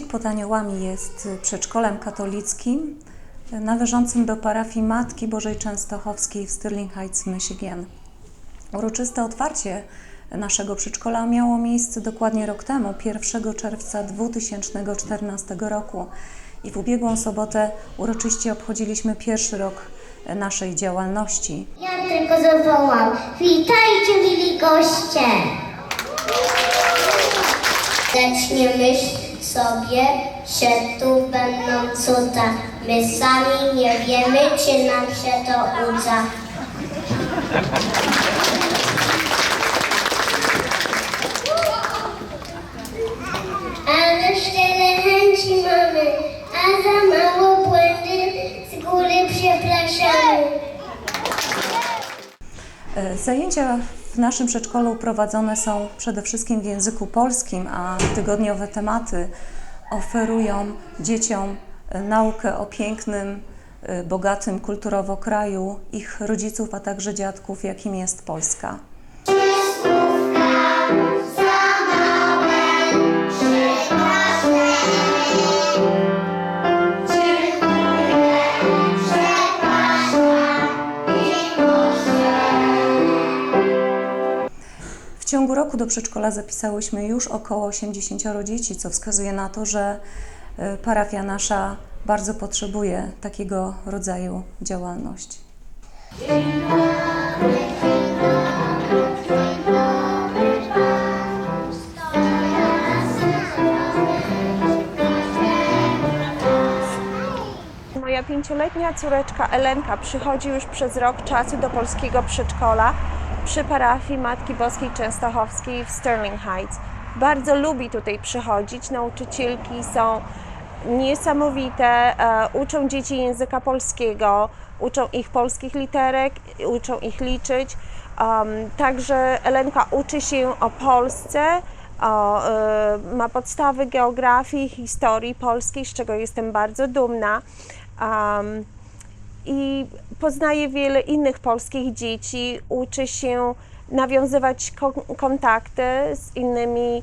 pod Aniołami jest przedszkolem katolickim należącym do parafii Matki Bożej Częstochowskiej w Sterling Heights, Michigan. Uroczyste otwarcie naszego przedszkola miało miejsce dokładnie rok temu, 1 czerwca 2014 roku. I w ubiegłą sobotę uroczyście obchodziliśmy pierwszy rok naszej działalności. Ja tylko zawołam. Witajcie, mili goście! Zacznie myśl sobie, że tu będą cuda. My sami nie wiemy, czy nam się to uda. Ale szczere chęci mamy, a za mało błędy z góry przepraszamy. E, Zajęcia w naszym przedszkolu prowadzone są przede wszystkim w języku polskim, a tygodniowe tematy oferują dzieciom e, naukę o pięknym, e, bogatym kulturowo kraju, ich rodziców, a także dziadków, jakim jest Polska. Ciągu roku do przedszkola zapisałyśmy już około 80 dzieci, co wskazuje na to, że e, parafia nasza bardzo potrzebuje takiego rodzaju działalności. Moja pięcioletnia córeczka Elenka przychodzi już przez rok czasu do polskiego przedszkola przy parafii Matki Boskiej Częstochowskiej w Sterling Heights. Bardzo lubi tutaj przychodzić. Nauczycielki są niesamowite, e, uczą dzieci języka polskiego, uczą ich polskich literek, uczą ich liczyć. Także Elenka uczy się o Polsce, e, ma podstawy geografii, historii polskiej, z czego jestem bardzo dumna. I poznaje wiele innych polskich dzieci, uczy się nawiązywać kon- kontakty z innymi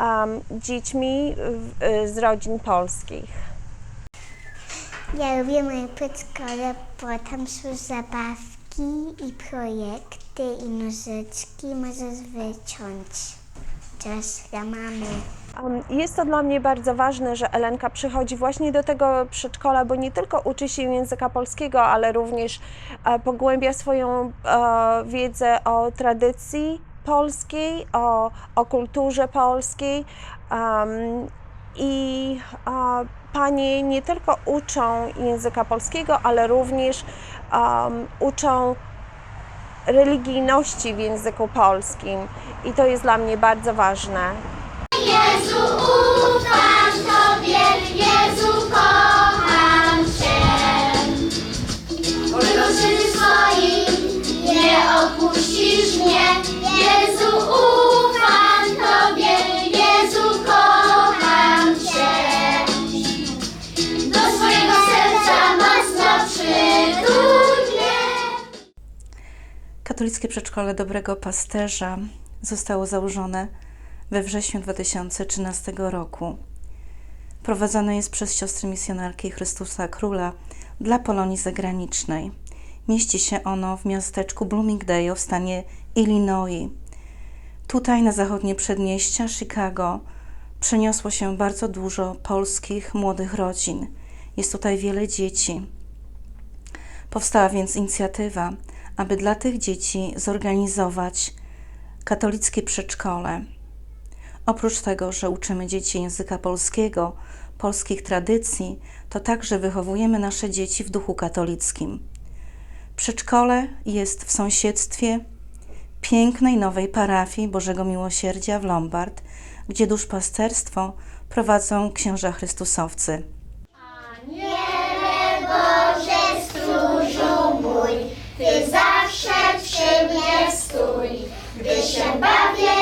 um, dziećmi w, z rodzin polskich. Ja lubię moje przedszkole, bo tam są zabawki i projekty i muzyczki. Możesz wyciąć coś dla mamy. Jest to dla mnie bardzo ważne, że Elenka przychodzi właśnie do tego przedszkola, bo nie tylko uczy się języka polskiego, ale również e, pogłębia swoją e, wiedzę o tradycji polskiej, o, o kulturze polskiej. I e, panie nie tylko uczą języka polskiego, ale również uczą religijności w języku polskim. I to jest dla mnie bardzo ważne. Nie opuścisz mnie. Jezu, ufam Tobie, Jezu, kocham Cię. Do swojego serca mnie. Katolickie Przedszkole Dobrego Pasterza zostało założone we wrześniu 2013 roku. Prowadzone jest przez siostry misjonarki Chrystusa Króla dla Polonii Zagranicznej. Mieści się ono w miasteczku Bloomingdale w stanie Illinois. Tutaj na zachodnie przedmieścia Chicago przeniosło się bardzo dużo polskich młodych rodzin. Jest tutaj wiele dzieci. Powstała więc inicjatywa, aby dla tych dzieci zorganizować katolickie przedszkole. Oprócz tego, że uczymy dzieci języka polskiego, polskich tradycji, to także wychowujemy nasze dzieci w duchu katolickim. Przedszkole jest w sąsiedztwie pięknej nowej parafii Bożego Miłosierdzia w Lombard, gdzie duszpasterstwo prowadzą księża Chrystusowcy. Boże stróżu mój, Ty zawsze przy mnie stój. Gdy się bawię,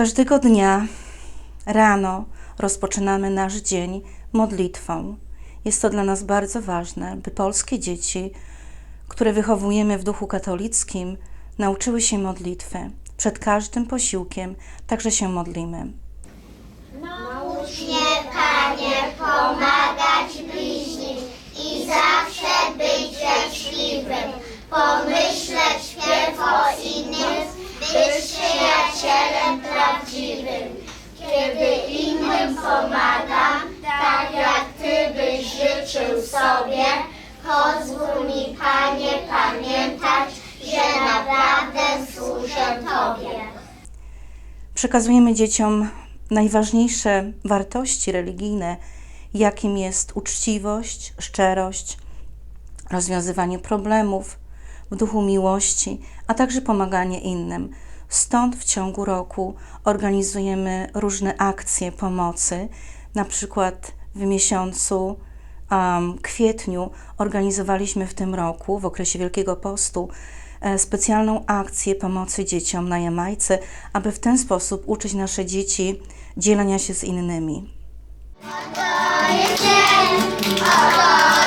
Każdego dnia rano rozpoczynamy nasz dzień modlitwą. Jest to dla nas bardzo ważne, by polskie dzieci, które wychowujemy w duchu katolickim, nauczyły się modlitwy. Przed każdym posiłkiem także się modlimy. Przekazujemy dzieciom najważniejsze wartości religijne, jakim jest uczciwość, szczerość, rozwiązywanie problemów w duchu miłości, a także pomaganie innym. Stąd w ciągu roku organizujemy różne akcje pomocy. Na przykład w miesiącu um, kwietniu organizowaliśmy w tym roku, w okresie Wielkiego Postu, specjalną akcję pomocy dzieciom na Jamajce, aby w ten sposób uczyć nasze dzieci dzielenia się z innymi.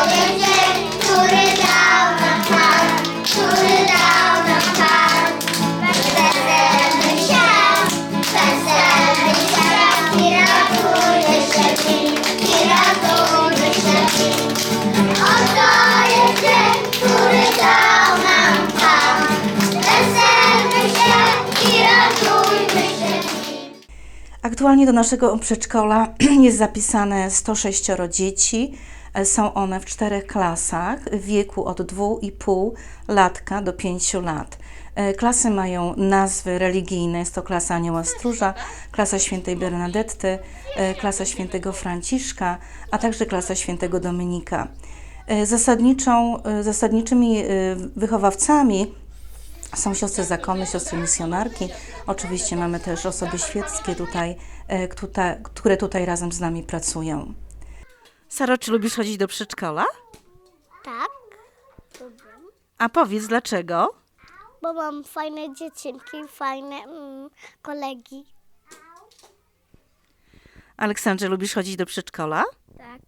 który Aktualnie do naszego przedszkola jest zapisane 106 dzieci. E, Są one w czterech klasach w wieku od 2,5 latka do 5 lat. E, Klasy mają nazwy religijne. Jest to klasa Anioła Stróża, klasa świętej Bernadetty, e, klasa świętego Franciszka, a także klasa świętego Dominika. Zasadniczą, zasadniczymi wychowawcami są siostry zakony, siostry misjonarki. Oczywiście mamy też osoby świeckie tutaj, e, które tutaj razem z nami pracują. Saro, czy lubisz chodzić do przedszkola? Tak, A powiedz dlaczego? bo mam fajne dziewczynki, fajne mm, kolegi. Aleksandrze, lubisz chodzić do przedszkola? Tak,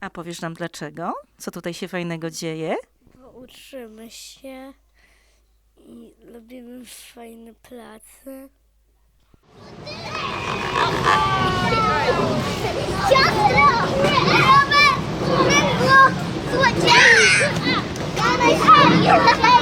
A powiesz nam dlaczego? Co tutaj się fajnego dzieje? bo uczymy się i robimy fajne prace. Siostro! Robert! Złodziej! Gadaj